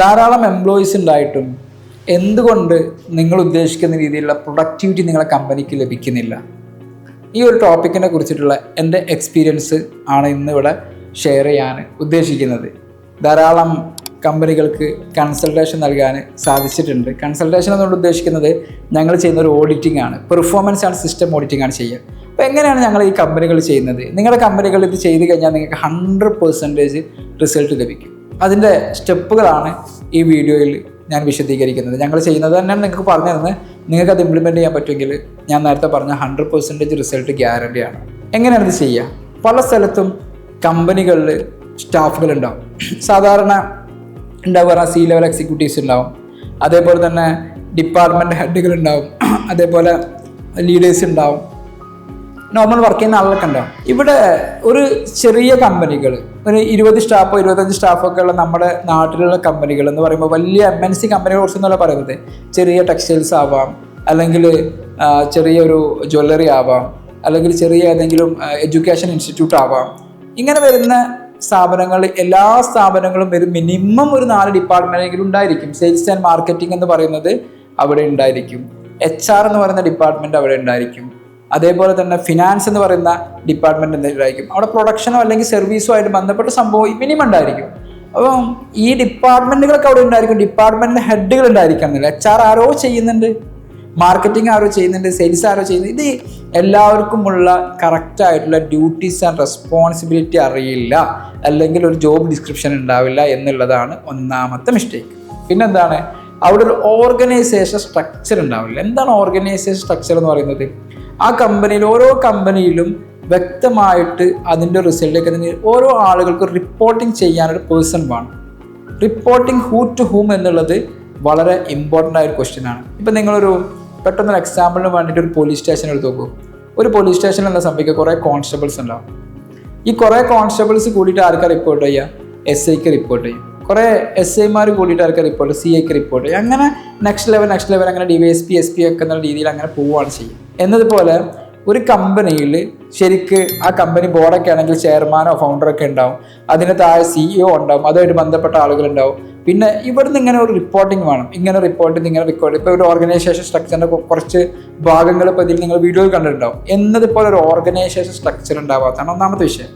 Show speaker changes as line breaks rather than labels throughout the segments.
ധാരാളം എംപ്ലോയീസ് ഉണ്ടായിട്ടും എന്തുകൊണ്ട് നിങ്ങൾ ഉദ്ദേശിക്കുന്ന രീതിയിലുള്ള പ്രൊഡക്ടിവിറ്റി നിങ്ങളെ കമ്പനിക്ക് ലഭിക്കുന്നില്ല? ഈ ഒരു ടോപ്പിക്കിനെ കുറിച്ചിട്ടുള്ള എന്റെ എക്സ്പീരിയൻസ് ആണ് ഇന്നിവിടെ ഷെയർ ചെയ്യാൻ ഉദ്ദേശിക്കുന്നത്. ധാരാളം കമ്പനികൾക്ക് കൺസൾട്ടേഷൻ നൽകാൻ സാധിച്ചിട്ടുണ്ട്. കൺസൾട്ടേഷൻ എന്നുകൊണ്ട് ഉദ്ദേശിക്കുന്നത് ഞങ്ങൾ ചെയ്യുന്ന ഒരു ഓഡിറ്റിംഗ് ആണ്. പെർഫോമൻസ് ആൻഡ് സിസ്റ്റം ഓഡിറ്റിംഗ് ആണ് ചെയ്യുക. അപ്പോൾ എങ്ങനെയാണ് ഞങ്ങൾ ഈ കമ്പനികൾ ചെയ്യുന്നത്? നിങ്ങളുടെ കമ്പനികൾ ഇത് ചെയ്ത് കഴിഞ്ഞാൽ നിങ്ങൾക്ക് ഹൺഡ്രഡ് പെർസെന്റേജ് റിസൾട്ട് ലഭിക്കും. അതിന്റെ സ്റ്റെപ്പുകളാണ് ഈ വീഡിയോയിൽ ഞാൻ വിശദീകരിക്കുന്നത്. ഞങ്ങൾ ചെയ്യുന്നത് തന്നെയാണ് നിങ്ങൾക്ക് പറഞ്ഞു തരുന്നത്. നിങ്ങൾക്ക് അത് ഇംപ്ലിമെന്റ് ചെയ്യാൻ പറ്റുമെങ്കിൽ ഞാൻ നേരത്തെ പറഞ്ഞ ഹൺഡ്രഡ് പെർസെന്റേജ് റിസൾട്ട് ഗ്യാരണ്ടിയാണ് എങ്ങനെയാണ് ഇത് ചെയ്യുക? പല സ്ഥലത്തും കമ്പനികളിൽ സ്റ്റാഫുകൾ ഉണ്ടാവും. സാധാരണ ഉണ്ടാവുക സി ലെവൽ എക്സിക്യൂട്ടീവ്സ് ഉണ്ടാവും. അതേപോലെ തന്നെ ഡിപ്പാർട്ട്മെന്റ് ഹെഡുകൾ ഉണ്ടാവും. അതേപോലെ ലീഡേഴ്സ് ഉണ്ടാവും. നോർമൽ വർക്ക് ചെയ്യുന്ന ആളുകളൊക്കെ ഉണ്ടാവും ഇവിടെ ഒരു ചെറിയ കമ്പനികൾ ഒരു ഇരുപത് സ്റ്റാഫോ ഇരുപത്തഞ്ച് സ്റ്റാഫോ ഒക്കെ ഉള്ള നമ്മുടെ നാട്ടിലുള്ള കമ്പനികൾ എന്ന് പറയുമ്പോൾ വലിയ എം എൻ സി കമ്പനികളെ കുറിച്ചൊന്നുമല്ല പറയുന്നത്. ചെറിയ ടെക്സ്റ്റൈൽസ് ആവാം അല്ലെങ്കിൽ ചെറിയൊരു ജ്വല്ലറി ആവാം അല്ലെങ്കിൽ ചെറിയ ഏതെങ്കിലും എഡ്യൂക്കേഷൻ ഇൻസ്റ്റിറ്റ്യൂട്ട് ആവാം. ഇങ്ങനെ വരുന്ന സ്ഥാപനങ്ങൾ എല്ലാ സ്ഥാപനങ്ങളും ഒരു മിനിമം ഒരു നാല് ഡിപ്പാർട്ട്മെന്റെങ്കിലും ഉണ്ടായിരിക്കും. സെയിൽസ് ആൻഡ് മാർക്കറ്റിംഗ് എന്ന് പറയുന്നത് അവിടെ ഉണ്ടായിരിക്കും. എച്ച് ആർ എന്ന് പറയുന്ന ഡിപ്പാർട്ട്മെന്റ് അവിടെ ഉണ്ടായിരിക്കും. അതേപോലെ തന്നെ ഫിനാൻസ് എന്ന് പറയുന്ന ഡിപ്പാർട്ട്മെന്റ് എന്തെങ്കിലുമായിരിക്കും അവിടെ പ്രൊഡക്ഷനോ അല്ലെങ്കിൽ സർവീസോ ആയിട്ട് ബന്ധപ്പെട്ട സംഭവം മിനിമം ഉണ്ടായിരിക്കും. അപ്പം ഈ ഡിപ്പാർട്ട്മെന്റുകളൊക്കെ അവിടെ ഉണ്ടായിരിക്കും. ഡിപ്പാർട്ട്മെന്റിന്റെ ഹെഡുകൾ ഉണ്ടായിരിക്കാം എന്നില്ല? എച്ച് ആർ ആരോ ചെയ്യുന്നുണ്ട്. മാർക്കറ്റിംഗ് ആരോ ചെയ്യുന്നുണ്ട്. സെയിൽസ് ആരോ ചെയ്യുന്നുണ്ട്. ഇത് എല്ലാവർക്കുമുള്ള കറക്റ്റ് ആയിട്ടുള്ള ഡ്യൂട്ടീസ് ആൻഡ് റെസ്പോൺസിബിലിറ്റി അറിയില്ല. അല്ലെങ്കിൽ ഒരു ജോബ് ഡിസ്ക്രിപ്ഷൻ ഉണ്ടാവില്ല എന്നുള്ളതാണ് ഒന്നാമത്തെ മിസ്റ്റേക്ക് പിന്നെന്താണ്? അവിടെ ഒരു ഓർഗനൈസേഷൻ സ്ട്രക്ചർ ഉണ്ടാവില്ല. എന്താണ് ഓർഗനൈസേഷൻ സ്ട്രക്ചർ എന്ന് പറയുന്നത്? ആ കമ്പനിയിൽ ഓരോ കമ്പനിയിലും വ്യക്തമായിട്ട് അതിന്റെ റിസൾട്ട് അതിന് ഓരോ ആളുകൾക്ക് റിപ്പോർട്ടിംഗ് ചെയ്യാനൊരു പേഴ്സൺ വേണം. റിപ്പോർട്ടിംഗ് ഹൂ ടു ഹൂം എന്നുള്ളത് വളരെ ഇമ്പോർട്ടന്റ് ആയ ഒരു ക്വസ്റ്റ്യൻ ആണ്. ഇപ്പം നിങ്ങളൊരു പെട്ടെന്നൊരു എക്സാമ്പിളിന് വേണ്ടിയിട്ട് ഒരു പോലീസ് സ്റ്റേഷൻ എടുത്ത് നോക്കൂ. ഒരു പോലീസ് സ്റ്റേഷനിൽ എന്താ സംഭവിക്കുക? കുറേ കോൺസ്റ്റബിൾസ് ഉണ്ടാവും. ഈ കുറേ കോൺസ്റ്റബിൾസ് കൂടിയിട്ട് ആർക്കാ റിപ്പോർട്ട് ചെയ്യുക എസ് ഐക്ക് റിപ്പോർട്ട് ചെയ്യും. കുറേ എസ് ഐമാർ കൂടിയിട്ട് ആർക്കാർ റിപ്പോർട്ട് സി ഐക്ക് റിപ്പോർട്ട് ചെയ്യും. അങ്ങനെ നെക്സ്റ്റ് ലെവൽ നെക്സ്റ്റ് ലെവൽ അങ്ങനെ D Y S P S P ഒക്കെ എന്നുള്ള രീതിയിൽ അങ്ങനെ പോവുകയാണ് ചെയ്യും എന്നതുപോലെ ഒരു കമ്പനിയിൽ ശരിക്ക് ആ കമ്പനി ബോർഡൊക്കെ ആണെങ്കിൽ ചെയർമാനോ ഫൗണ്ടറൊക്കെ ഉണ്ടാവും. അതിന് താഴെ സിഇഒ ഉണ്ടാവും. അതുമായിട്ട് ബന്ധപ്പെട്ട ആളുകളുണ്ടാവും. പിന്നെ ഇവിടുന്ന് ഇങ്ങനെ ഒരു റിപ്പോർട്ടിംഗ് വേണം. ഇങ്ങനെ റിപ്പോർട്ട് ഇങ്ങനെ റെക്കോർഡ് ഇപ്പോൾ ഒരു ഓർഗനൈസേഷൻ സ്ട്രക്ചറിന്റെ കുറച്ച് ഭാഗങ്ങൾ ഇപ്പോൾ ഇതിൽ നിങ്ങൾ വീഡിയോയിൽ കണ്ടിട്ടുണ്ടാവും. എന്നതുപോലെ ഒരു ഓർഗനൈസേഷൻ സ്ട്രക്ചർ ഉണ്ടാവാത്തതാണ് ഒന്നാമത്തെ വിഷയം.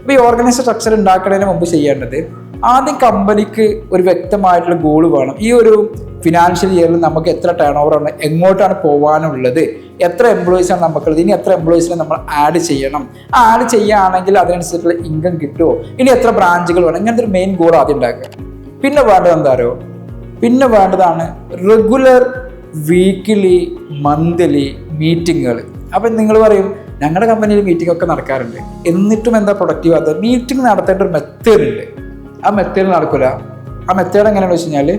അപ്പോൾ ഈ ഓർഗനൈസേഷൻ സ്ട്രക്ചർ ഉണ്ടാക്കുന്നതിന് മുമ്പ് ചെയ്യേണ്ടത് ആദ്യം കമ്പനിക്ക് ഒരു വ്യക്തമായിട്ടുള്ള ഗോൾ വേണം. ഈ ഒരു ഫിനാൻഷ്യൽ ഇയറിൽ നമുക്ക് എത്ര ടേൺ ഓവർ ആണ് എങ്ങോട്ടാണ് പോകാനുള്ളത് എത്ര എംപ്ലോയീസാണ് നമുക്കുള്ളത്? ഇനി എത്ര എംപ്ലോയീസിനെ നമ്മൾ ആഡ് ചെയ്യണം? ആ ആഡ് ചെയ്യുകയാണെങ്കിൽ അതിനനുസരിച്ചുള്ള ഇൻകം കിട്ടുമോ ഇനി എത്ര ബ്രാഞ്ചുകൾ വേണം? ഇങ്ങനത്തെ ഒരു മെയിൻ ഗോൾ ആദ്യം ഉണ്ടാക്കുക. പിന്നെ വേണ്ടത് എന്താരോ പിന്നെ വേണ്ടതാണ് റെഗുലർ വീക്കിലി മന്ത്ലി മീറ്റിങ്ങുകൾ അപ്പം നിങ്ങൾ പറയും ഞങ്ങളുടെ കമ്പനിയിൽ മീറ്റിംഗ് ഒക്കെ നടക്കാറുണ്ട്. എന്നിട്ടും എന്താ പ്രൊഡക്റ്റീവ് അത് മീറ്റിംഗ് നടത്തേണ്ട ഒരു മെത്തേഡ് ഉണ്ട്. ആ മെത്തേഡ് നടക്കില്ല ആ മെത്തേഡ് എങ്ങനെയാണെന്ന് വെച്ച് കഴിഞ്ഞാൽ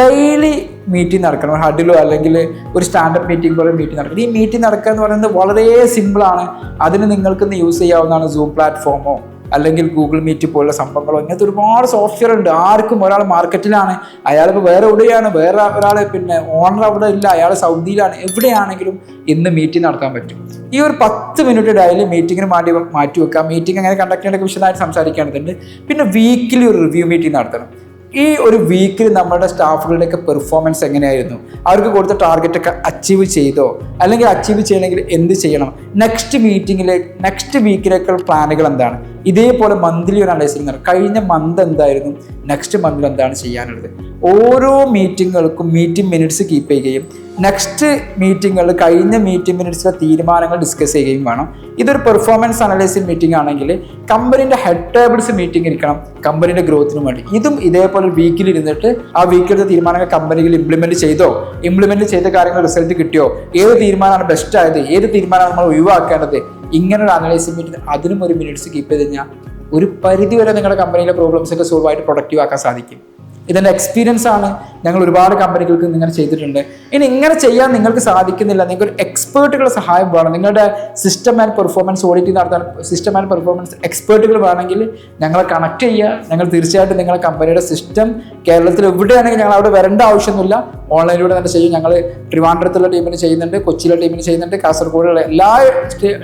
ഡെയിലി മീറ്റിംഗ് നടക്കണം. ഹഡിലോ അല്ലെങ്കിൽ ഒരു സ്റ്റാൻഡപ്പ് മീറ്റിംഗ് പോലെ മീറ്റിംഗ് നടക്കണം. ഈ മീറ്റിംഗ് നടക്കുക എന്ന് പറയുന്നത് വളരെ സിമ്പിളാണ് അതിന് നിങ്ങൾക്ക് യൂസ് ചെയ്യാവുന്നതാണ് സൂം പ്ലാറ്റ്ഫോമോ അല്ലെങ്കിൽ ഗൂഗിൾ മീറ്റ് പോലുള്ള സംഭവങ്ങളോ. ഇങ്ങനത്തെ ഒരുപാട് സോഫ്റ്റ്വെയർ ഉണ്ട്. ആർക്കും ഒരാൾ മാർക്കറ്റിലാണ് അയാളിപ്പോൾ വേറെ എവിടെയാണ്? വേറെ ഒരാൾ പിന്നെ ഓണർ അവിടെ ഇല്ല. അയാൾ സൗദിയിലാണ്. എവിടെയാണെങ്കിലും ഇന്ന് മീറ്റിംഗ് നടത്താൻ പറ്റും. ഈ ഒരു പത്ത് മിനിറ്റ് ഡയലി മീറ്റിങ്ങിന് വേണ്ടി മാറ്റി വെക്കുക. മീറ്റിംഗ് എങ്ങനെ കണ്ടക്ട് ചെയ്യേണ്ട വിശദമായിട്ട് സംസാരിക്കേണ്ടതുണ്ട്. പിന്നെ വീക്കിലി ഒരു റിവ്യൂ മീറ്റിംഗ് നടത്തണം. ഈ ഒരു വീക്കിൽ നമ്മുടെ സ്റ്റാഫുകളുടെയൊക്കെ പെർഫോമൻസ് എങ്ങനെയായിരുന്നു? അവർക്ക് കൊടുത്ത ടാർഗറ്റൊക്കെ അച്ചീവ് ചെയ്തോ? അല്ലെങ്കിൽ അച്ചീവ് ചെയ്യണമെങ്കിൽ എന്ത് ചെയ്യണം? നെക്സ്റ്റ് മീറ്റിങ്ങിലെ നെക്സ്റ്റ് വീക്കിലേക്കുള്ള പ്ലാനുകൾ എന്താണ്? ഇതേപോലെ മന്ത്ലി ഒരു അനലൈസിങ് നടക്കും. കഴിഞ്ഞ മന്ത് എന്തായിരുന്നു? നെക്സ്റ്റ് മന്തിൽ എന്താണ് ചെയ്യാനുള്ളത്? ഓരോ മീറ്റിങ്ങുകൾക്കും മീറ്റിംഗ് മിനിറ്റ്സ് കീപ്പ് ചെയ്യുകയും നെക്സ്റ്റ് മീറ്റിങ്ങുകളിൽ കഴിഞ്ഞ മീറ്റിംഗ് മിനിറ്റ്സിലെ തീരുമാനങ്ങൾ ഡിസ്കസ് ചെയ്യുകയും വേണം. ഇതൊരു പെർഫോമൻസ് അനലൈസിങ് മീറ്റിംഗ് ആണെങ്കിൽ കമ്പനീന്റെ ഹെഡ് ടേബിൾസ് മീറ്റിംഗ് ഇരിക്കണം കമ്പനീന്റെ ഗ്രോത്തിന് വേണ്ടി. ഇതും ഇതേപോലെ വീക്കിൽ ഇരുന്നിട്ട് ആ വീക്കിലത്തെ തീരുമാനങ്ങൾ കമ്പനിയിൽ ഇംപ്ലിമെന്റ് ചെയ്തോ? ഇംപ്ലിമെന്റ് ചെയ്ത കാര്യങ്ങൾ റിസൾട്ട് കിട്ടിയോ? ഏത് തീരുമാനമാണ് ബെസ്റ്റ് ആയത്? ഏത് തീരുമാനമാണ് നമ്മൾ ഒഴിവാക്കേണ്ടത്? ഇങ്ങനെ ഒരു അനലൈസിങ് മീറ്റിംഗ് അതിനും ഒരു മിനിറ്റ്സ് കീപ്പ് ചെയ്ത് കഴിഞ്ഞാൽ ഒരു പരിധി വരെ നിങ്ങളുടെ കമ്പനിയിലെ പ്രോബ്ലംസ് ഒക്കെ സോൾവ് ആയിട്ട് പ്രൊഡക്റ്റീവ് ആക്കാൻ സാധിക്കും. ഇതിന്റെ എക്സ്പീരിയൻസ് ആണ്. ഞങ്ങൾ ഒരുപാട് കമ്പനികൾക്ക് ഇങ്ങനെ ചെയ്തിട്ടുണ്ട്. ഇനി ഇങ്ങനെ ചെയ്യാൻ നിങ്ങൾക്ക് സാധിക്കുന്നില്ല. നിങ്ങൾക്ക് ഒരു എക്സ്പേർട്ടുകളുടെ സഹായം വേണം. നിങ്ങളുടെ സിസ്റ്റം ആൻഡ് പെർഫോമൻസ് ഓഡിറ്റ് നടത്താൻ സിസ്റ്റം ആൻഡ് പെർഫോമൻസ് എക്സ്പേർട്ടുകൾ വേണമെങ്കിൽ ഞങ്ങളെ കണക്ട് ചെയ്യുക. ഞങ്ങൾ തീർച്ചയായിട്ടും നിങ്ങളുടെ കമ്പനിയുടെ സിസ്റ്റം കേരളത്തിൽ എവിടെയാണെങ്കിൽ ഞങ്ങൾ അവിടെ വരേണ്ട ആവശ്യമൊന്നുമില്ല. ഓൺലൈനിലൂടെ തന്നെ ചെയ്യും. ഞങ്ങൾ ട്രിവാൻഡ്രത്തുള്ള ടീമിന് ചെയ്യുന്നുണ്ട്. കൊച്ചിയിലെ ടീമിന് ചെയ്യുന്നുണ്ട്. കാസർഗോഡുള്ള എല്ലാ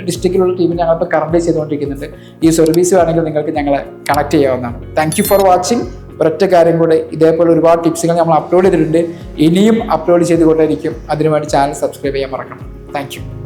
ഡിസ്ട്രിക്റ്റിലുള്ള ടീമിന് ഞങ്ങളിപ്പോൾ കറണ്ട് ചെയ്തുകൊണ്ടിരിക്കുന്നുണ്ട്. ഈ സർവീസ് വേണമെങ്കിൽ നിങ്ങൾക്ക് ഞങ്ങളെ കണക്ട് ചെയ്യാവുന്നതാണ്. താങ്ക് ഫോർ വാച്ചിങ് ഒരൊറ്റ കാര്യം കൂടെ ഇതേപോലെ ഒരുപാട് ടിപ്സുകൾ നമ്മൾ അപ്ലോഡ് ചെയ്തിട്ടുണ്ട്. ഇനിയും അപ്ലോഡ് ചെയ്തുകൊണ്ടേയിരിക്കും. അതിനുവേണ്ടി ചാനൽ സബ്സ്ക്രൈബ് ചെയ്യാൻ മറക്കണം താങ്ക്